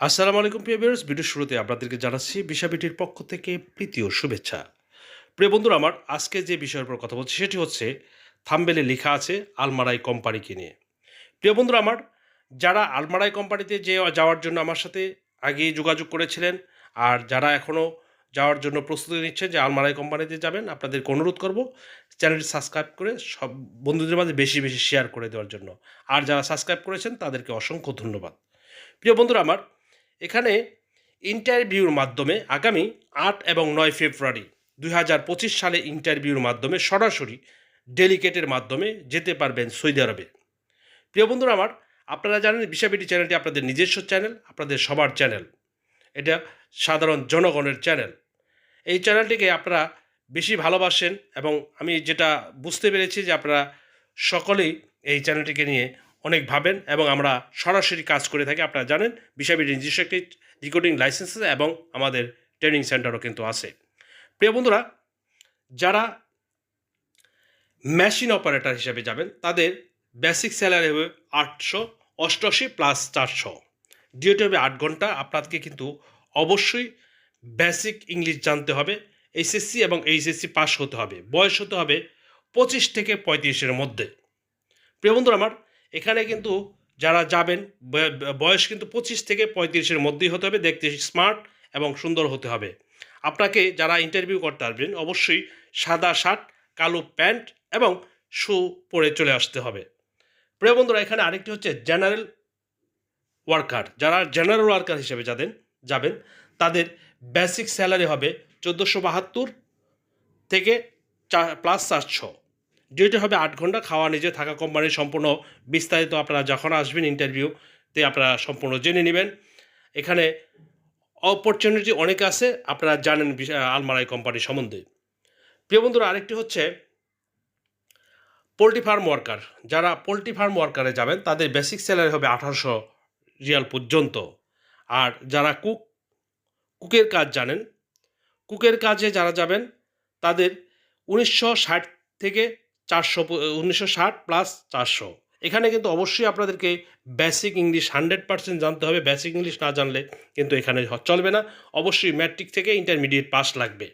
আসসালামু আলাইকুম, প্রিয় ভিউয়ার্স ভিডিও শুরুতে আপনাদেরকে জানাচ্ছি বিশাবিটির পক্ষ থেকে প্রীতি ও শুভেচ্ছা। প্রিয় বন্ধুরা, আমার আজকে যে বিষয়ের উপর কথা বলছি, সেটি হচ্ছে থাম্বেলে লেখা আছে, আলমারাই কোম্পানিকে নিয়ে প্রিয় বন্ধুরা, আমার যারা আলমারাই কোম্পানিতে যে যাওয়ার জন্য আমার সাথে আগে যোগাযোগ করেছিলেন, আর যারা এখনও যাওয়ার জন্য প্রস্তুতি নিচ্ছেন যে আলমারাই কোম্পানিতে যাবেন, আপনাদেরকে অনুরোধ করব চ্যানেলটি সাবস্ক্রাইব করে সব বন্ধুদের মাঝে বেশি বেশি শেয়ার করে দেওয়ার জন্য। আর যারা সাবস্ক্রাইব করেছেন, তাদেরকে অসংখ্য ধন্যবাদ। প্রিয় বন্ধুরা, আমার এখানে ইন্টারভিউর মাধ্যমে আগামী আট এবং নয় ফেব্রুয়ারি দুই হাজার পঁচিশ সালে ইন্টারভিউর মাধ্যমে সরাসরি ডেলিকেটের মাধ্যমে যেতে পারবেন সৌদি আরবে। প্রিয় বন্ধুরা আমার, আপনারা জানেন বিশাবিটি চ্যানেলটি আপনাদের নিজস্ব চ্যানেল, আপনাদের সবার চ্যানেল। এটা সাধারণ জনগণের চ্যানেল। এই চ্যানেলটিকে আপনারা বেশি ভালোবাসেন এবং আমি যেটা বুঝতে পেরেছি যে আপনারা সকলেই এই চ্যানেলটিকে নিয়ে অনেক ভাবেন এবং আমরা সরাসরি কাজ করে থাকি। আপনারা জানেন বিশাবির নিজস্ব একটি রেকর্ডিং লাইসেন্স এবং আমাদের ট্রেনিং সেন্টারও কিন্তু আছে। প্রিয় বন্ধুরা, যারা মেশিন অপারেটর হিসেবে যাবেন, তাদের বেসিক স্যালারি হবে আটশো, অষ্টআশি প্লাস চারশো। ডিওটি হবে আট ঘণ্টা। আপনাকে কিন্তু অবশ্যই বেসিক ইংলিশ জানতে হবে, এইচএসসি এবং এইচএসসি পাস হতে হবে। বয়স হতে হবে পঁচিশ থেকে পঁয়ত্রিশের মধ্যে। প্রিয় বন্ধুরা, আমার এখানে কিন্তু যারা যাবেন বয়স কিন্তু পঁচিশ থেকে পঁয়ত্রিশের মধ্যেই হতে হবে, দেখতে স্মার্ট এবং সুন্দর হতে হবে। আপনাকে যারা ইন্টারভিউ করতে আসবেন, অবশ্যই সাদা শার্ট, কালো প্যান্ট এবং শু পরে চলে আসতে হবে। প্রিয় বন্ধুরা, এখানে আরেকটি হচ্ছে জেনারেল ওয়ার্কার যারা জেনারেল ওয়ার্কার হিসেবে যাবেন যাবেন, তাদের বেসিক স্যালারি হবে চোদ্দোশো বাহাত্তর থেকে চার প্লাস চারশো ডিউটি হবে আট ঘণ্টা খাওয়া নিজে থাকা কোম্পানির সম্পূর্ণ বিস্তারিত আপনারা যখন আসবেন ইন্টারভিউতে আপনারা সম্পূর্ণ জেনে নেবেন। এখানে অপরচুনিটি অনেক আছে, আপনারা জানেন আলমারাই কোম্পানি সম্বন্ধে। প্রিয় বন্ধুরা, আরেকটি হচ্ছে পোলট্রি ফার্ম ওয়ার্কার যারা পোলট্রি ফার্ম ওয়ার্কারে যাবেন, তাদের বেসিক স্যালারি হবে আঠারোশো রিয়াল পর্যন্ত। আর যারা কুক কুকের কাজ জানেন কুকের কাজে যারা যাবেন, তাদের উনিশশো ষাট থেকে চারশো উনিশশো ষাট প্লাস চারশো। এখানে কিন্তু অবশ্যই আপনাদেরকে বেসিক ইংলিশ হান্ড্রেড পার্সেন্ট জানতে হবে। বেসিক ইংলিশ না জানলে কিন্তু এখানে চলবে না। অবশ্যই ম্যাট্রিক থেকে ইন্টারমিডিয়েট পাস লাগবে।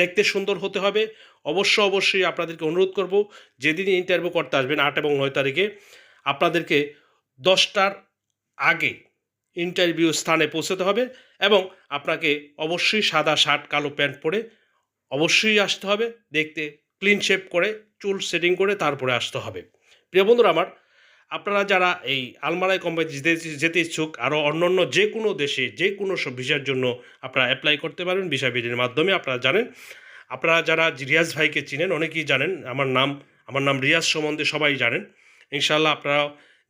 দেখতে সুন্দর হতে হবে। অবশ্য অবশ্যই আপনাদেরকে অনুরোধ করব, যেদিনই ইন্টারভিউ করতে আসবেন, আট এবং নয় তারিখে, আপনাদেরকে দশটার আগে ইন্টারভিউ স্থানে পৌঁছতে হবে এবং আপনাকে অবশ্যই সাদা শার্ট, কালো প্যান্ট পরে অবশ্যই আসতে হবে। দেখতে ক্লিন শেপ করে, চুল সেটিং করে তারপরে আসতে হবে। প্রিয় বন্ধুরা আমার, আপনারা যারা এই আলমারাই কোম্পানি যেতে ইচ্ছুক আরও অন্যান্য যে কোনো দেশে যে কোনো সব ভিসার জন্য আপনারা অ্যাপ্লাই করতে পারবেন ভিসা বিডির মাধ্যমে, আপনারা জানেন। আপনারা যারা রিয়াজ ভাইকে চিনেন, অনেকেই জানেন, আমার নাম আমার নাম রিয়াজ সম্বন্ধে সবাই জানেন। ইনশাল্লাহ আপনারা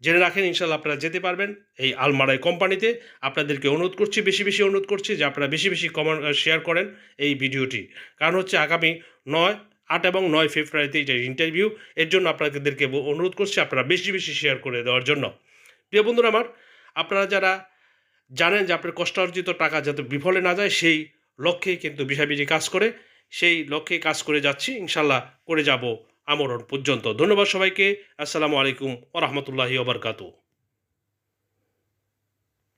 জেনে রাখেন ইনশাল্লাহ আপনারা যেতে পারবেন এই আলমারাই কোম্পানিতে। আপনাদেরকে অনুরোধ করছি, বেশি বেশি অনুরোধ করছি যে আপনারা বেশি বেশি কমেন্ট শেয়ার করেন এই ভিডিওটি। কারণ হচ্ছে আগামী নয় আট এবং নয় ফেব্রুয়ারিতে যে ইন্টারভিউ এর জন্য আপনাদেরকে অনুরোধ করছি আপনারা বেশি বেশি শেয়ার করে দেওয়ার জন্য। প্রিয় বন্ধুরা আমার, আপনারা যারা জানেন যে আপনার কষ্ট অর্জিত টাকা যাতে বিফলে না যায়, সেই লক্ষ্যে কিন্তু বিষাবিজি কাজ করে। সেই লক্ষ্যে কাজ করে যাচ্ছি। ইনশাল্লাহ করে যাব আমরণ পর্যন্ত। ধন্যবাদ সবাইকে। আসসালামু আলাইকুম ও রহমতুল্লাহি ওবরকাতু